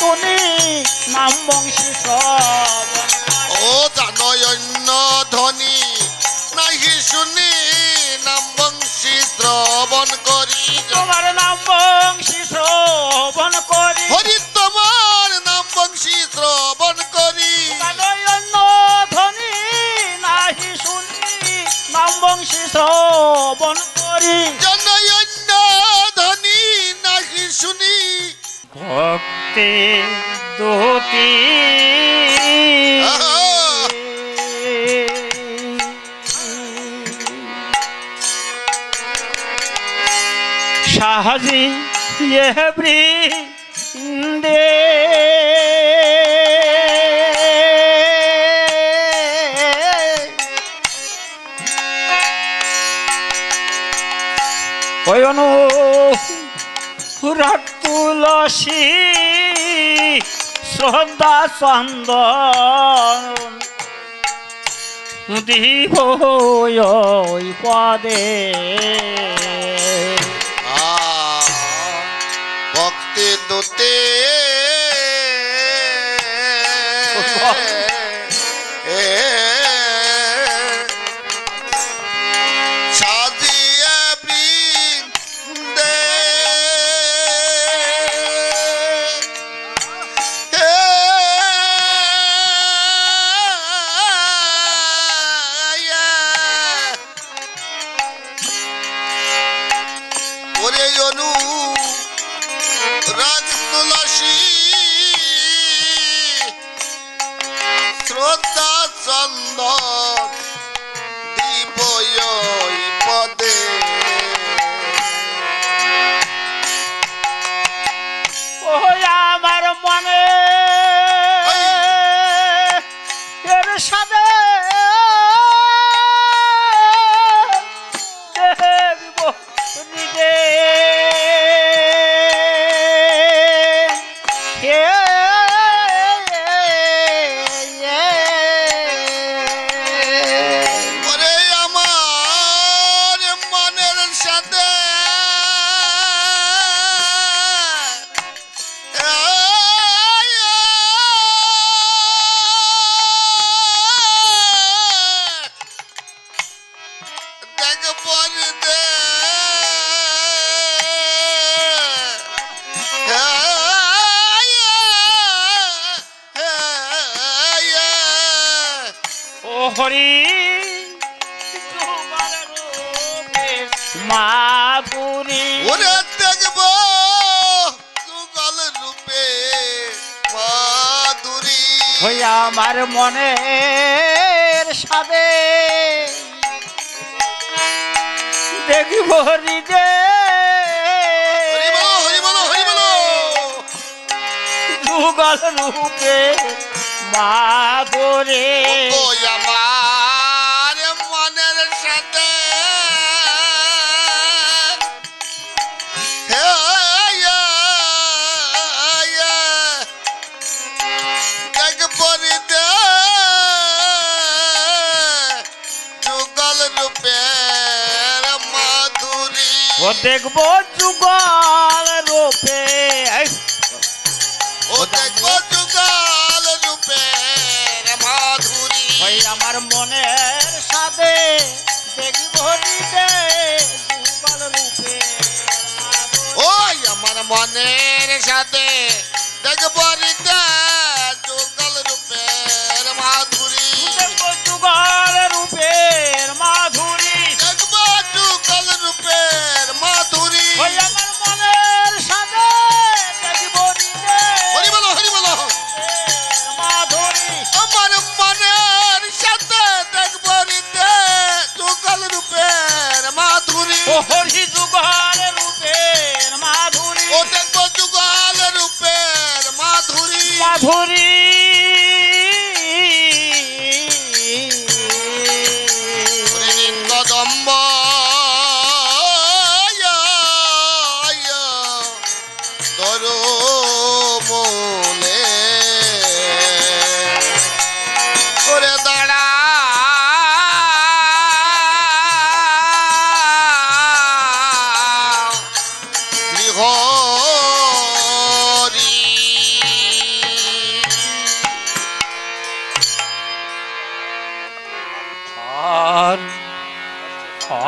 Tony নাম বংশী ও জানয় অন্য ধ্বনি নাহি শুনি নাম বংশী শ্রবণ করি। তোমার নাম বংশী শ্রবণ করি হাজি ইয়ে বৃন্দে অয়নু রাগ তুলসী শ্রদ্ধা চন্দন। দিব পদে। Cuando আমার মনের সাবে। দেখিব হৃদয় যুগল রূপে মাধুরে ও দেখব যুগল রূপে। ও দেখব যুগল রূপে মাধুরী। ওই আমার মনের সাথে দেখব নিতে যুগল রূপে। ওই আমার মনের সাথে দেখব নিতে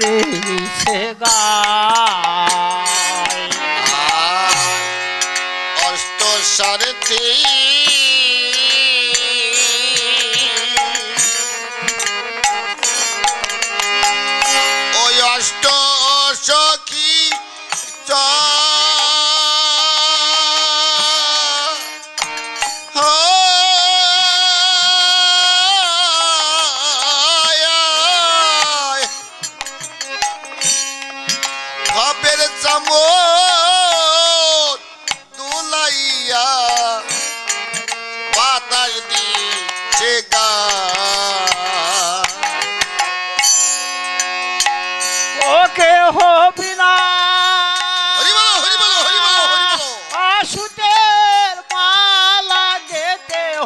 দিছে গায়। অষ্ট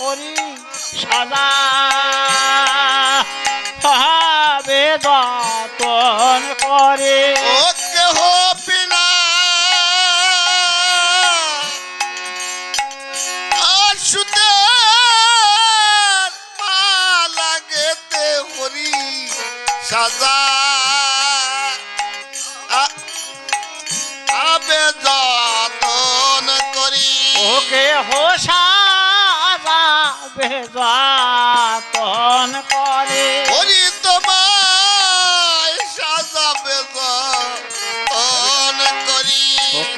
করি সাজা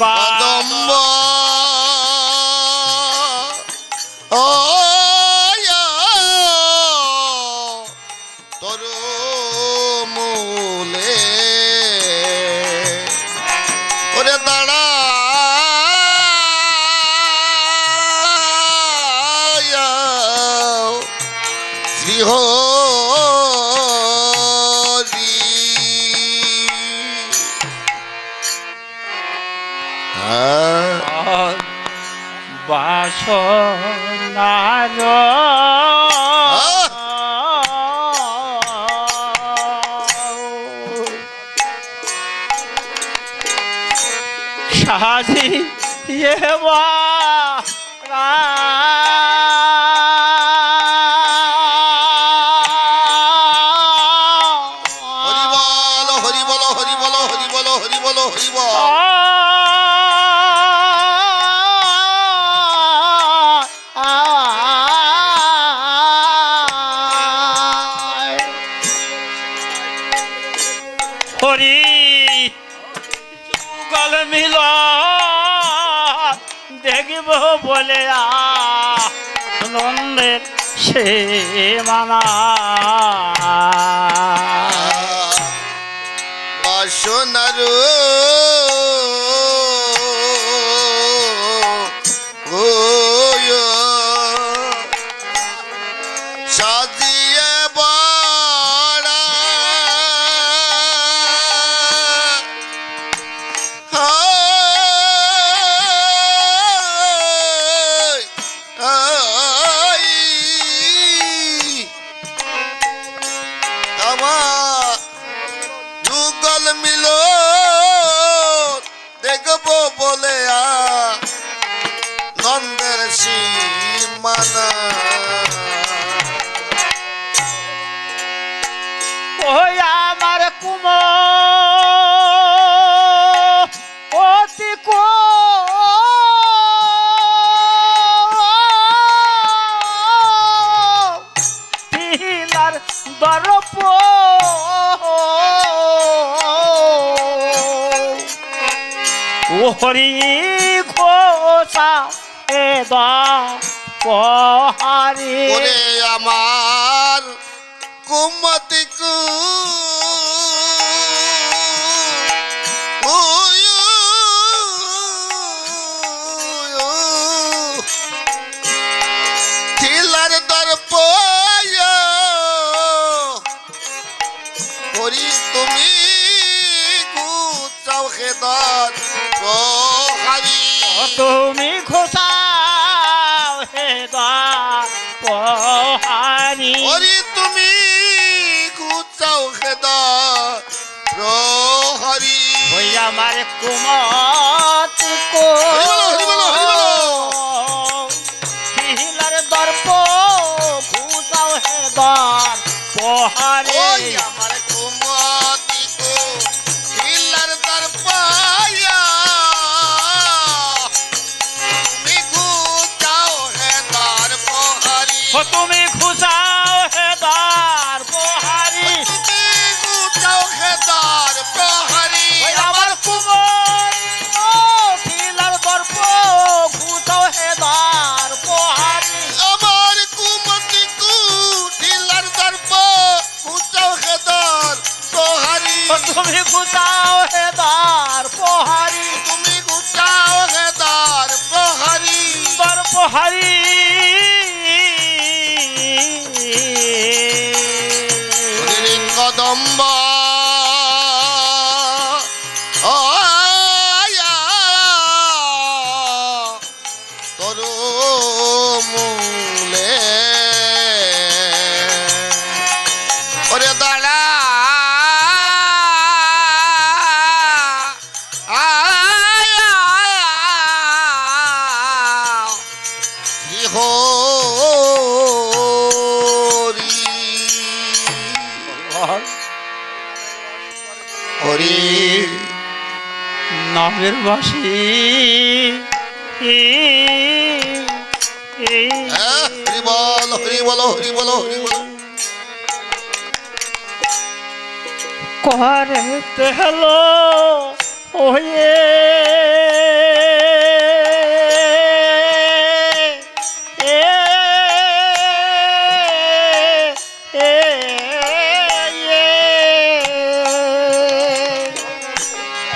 কদম্ব সাহাজি বা হরি বলো হরি বলো হরি বলো হরি হরি বল। 切嘛啦。পহারে আমার কুমার আমার কুমত কো মূলে। ওরে দাঁড়া। নামের বাসী হরি বলো করতে হলো ওহে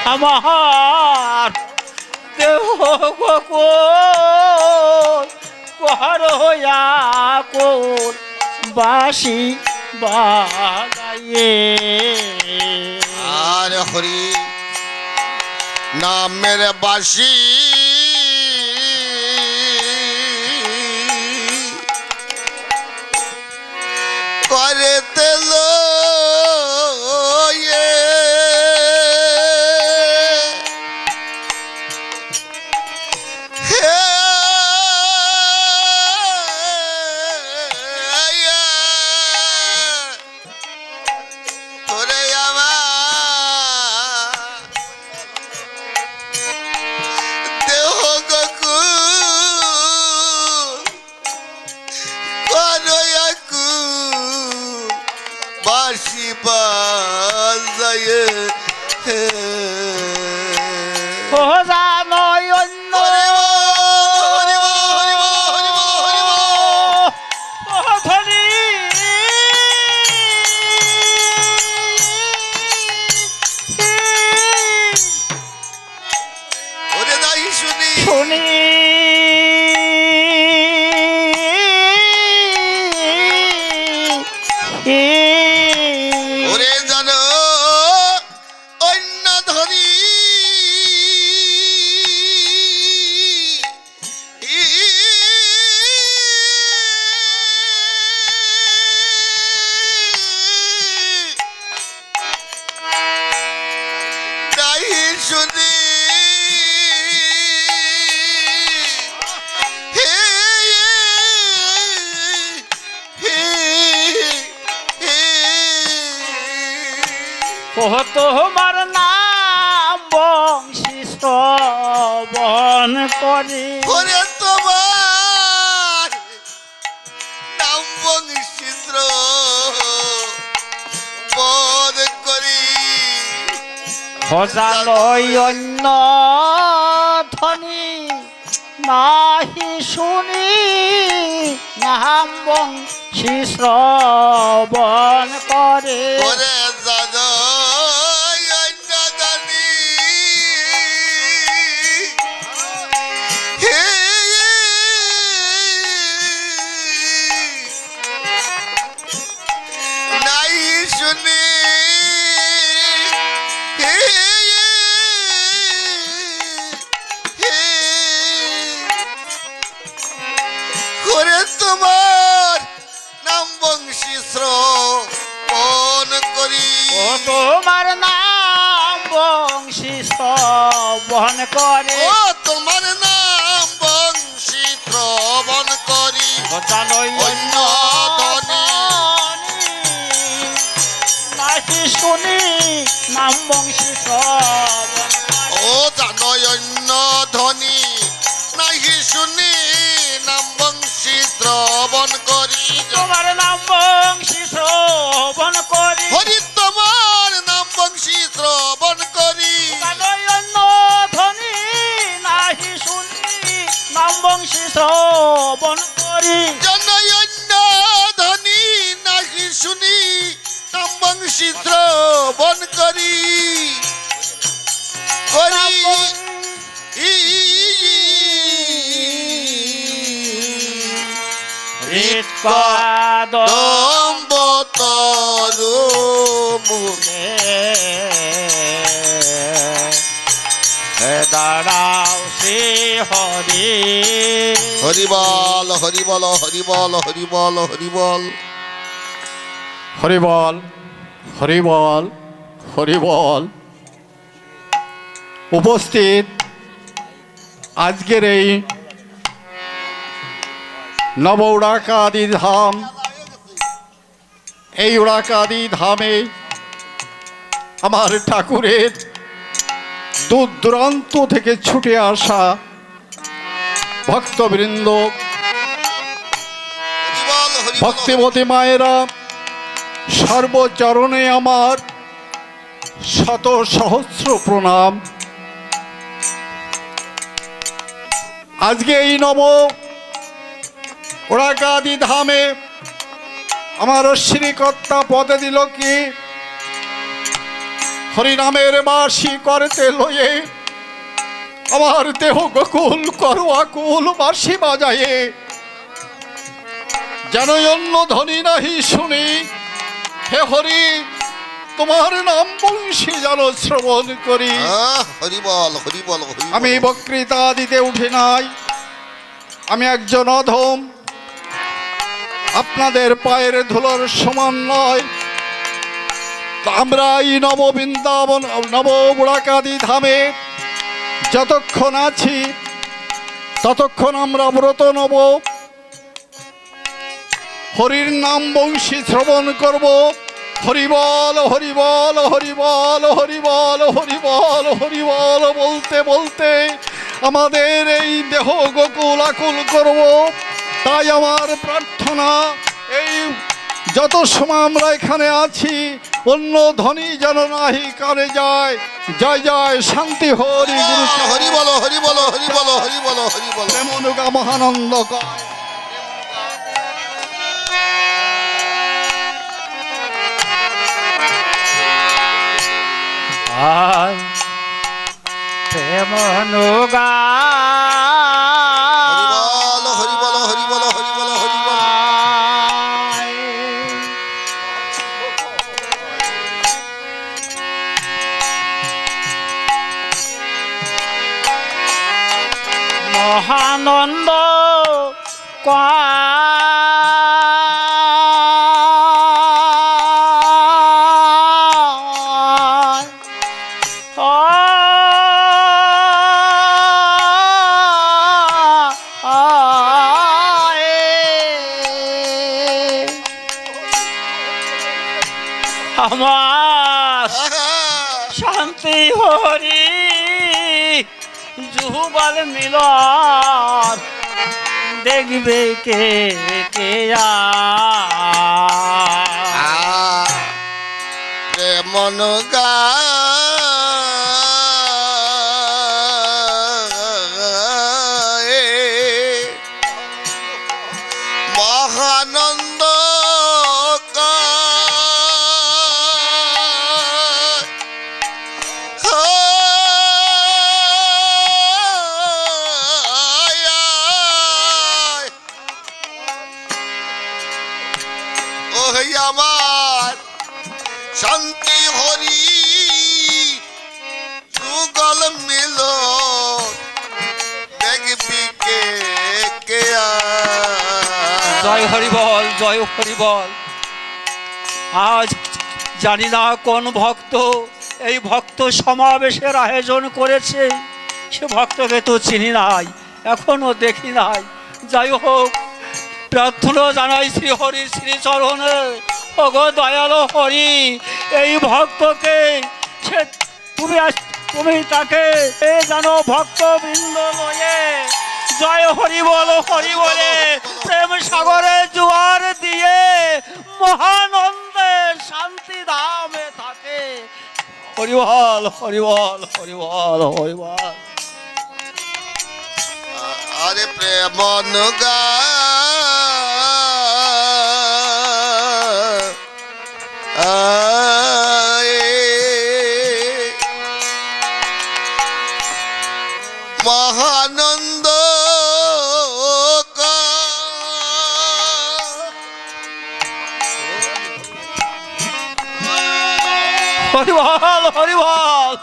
আমার দেহ শহর হইয়া কোর বাসি বাগাইয়ে। আর হরি নামের বাসী খোঁজালয় অন্য ধনী নাহি শুনি নাম বংশী শ্রবণ করে। দাঁড়াও শ্রী হরি। হরিবল হরিবল হরিবল হরিবল হরিবল। হরিবল হরিবল হরিবল। উপস্থিত আজকের এই নব উড়াকাদি ধাম। এই উড়াকাদি ধামে আমার ঠাকুরের দূরান্ত থেকে ছুটে আসা ভক্তবৃন্দ ভক্তিমতী মায়েরা, সর্বচরণে আমার শত সহস্র প্রণাম। আজকে এই নব ওরাকাদি ধামে আমার শ্রীকর্তা পদে দিল কি? হরিনামের বাসি করতে লয়ে আমার দেহ গোকুল করুয়াকুল বাসি বাজায়ে। যেন অন্য ধ্বনি নাহি শুনি। হে হরি তোমার নাম বংশী যেন শ্রবণ করি। হরিবল হরিবল আমি বক্তৃতা দিতে উঠে নাই। আমি একজন অধম। আপনাদের পায়ের ধুলোর সমান নয়। আমরা এই নব বৃন্দাবন, নব বুড়াকাদি ধামে। যতক্ষণ আছি, ততক্ষণ আমরা ব্রত নব। হরির নাম বংশী শ্রবণ করব। হরিবল হরিবল হরিবল হরিবল হরিবল হরিবল বলতে বলতে আমাদের এই দেহ গোকুল আকুল করব। তাই আমার প্রার্থনা, এই যত সময় আমরা এখানে আছি অন্য ধনী যেন নাহি কারে যায় জয় জয় শান্তি হরি গুরু হরি বলো হরি বলো হরি বলো হরি বলো হরি বলো। প্রেমনুগা মহানন্দ কর প্রেমনুগা নন্দ আমার শান্তি হরি যুগল মিলন দেখবে কে কে। প্রেমন আমার। শান্তি হরি, যুগল মিল। জয় হরি বল জয় হরি বল আজ জানি না কোন ভক্ত এই ভক্ত সমাবেশের আয়োজন করেছে। সে ভক্তকে তো চিনি নাই, এখনও দেখি নাই। যাই হোক, প্রার্থনা জানাই শ্রী হরি শ্রী চরণে ওগো দয়ালো হরি, এই ভক্তকে সে তুমি তুমি তাকে এ জানো ভক্তবৃন্দ লয়ে জয় হরি বল, হরি বলে, প্রেম সাগরে জোয়ার দিয়ে মহানন্দে শান্তি ধামে থাকে হরিবল হরিবল হরিবল হরিবল আরে প্রেমন গা মহানন্দ হরিবল হরিবল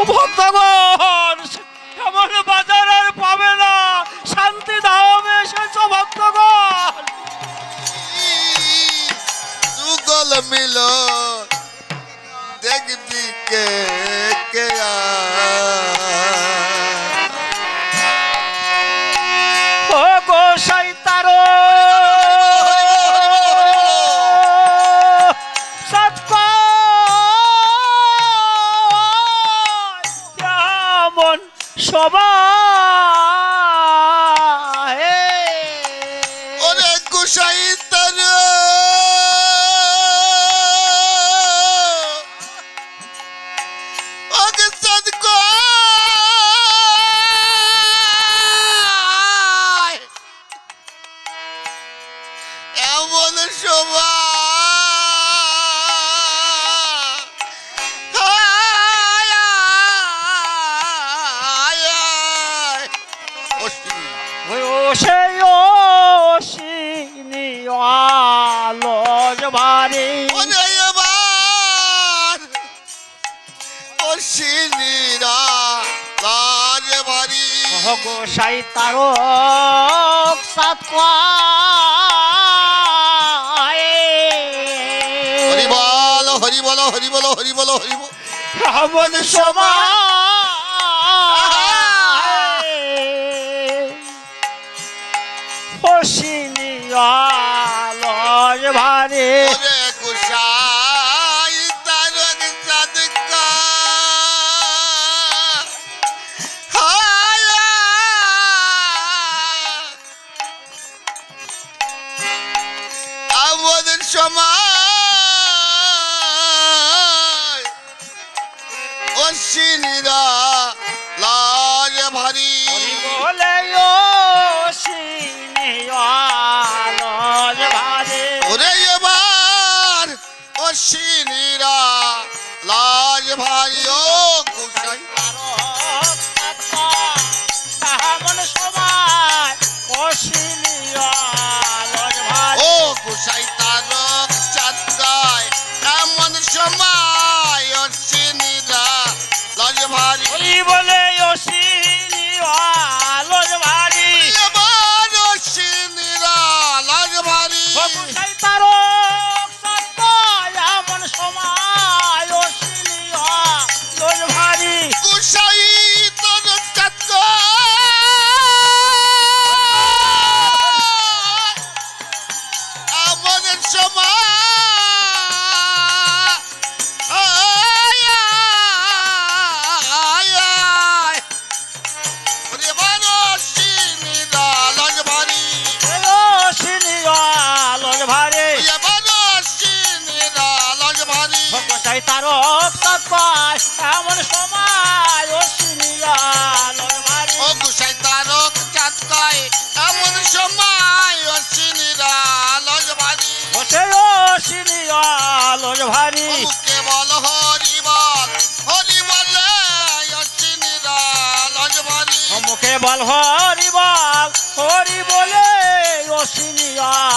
ও ভক্তগণ এমন বাজার আর পাবে না শান্তি ধামে এসেছ ভক্তগণ যুগল মিল দেখবি কে গোসাই সাত হরি বল হরি বল হরি বল হরি বল হরি বল সময় অসিনি আলোর ভারে। সময় অশ্বিনীরা God. 是你啊。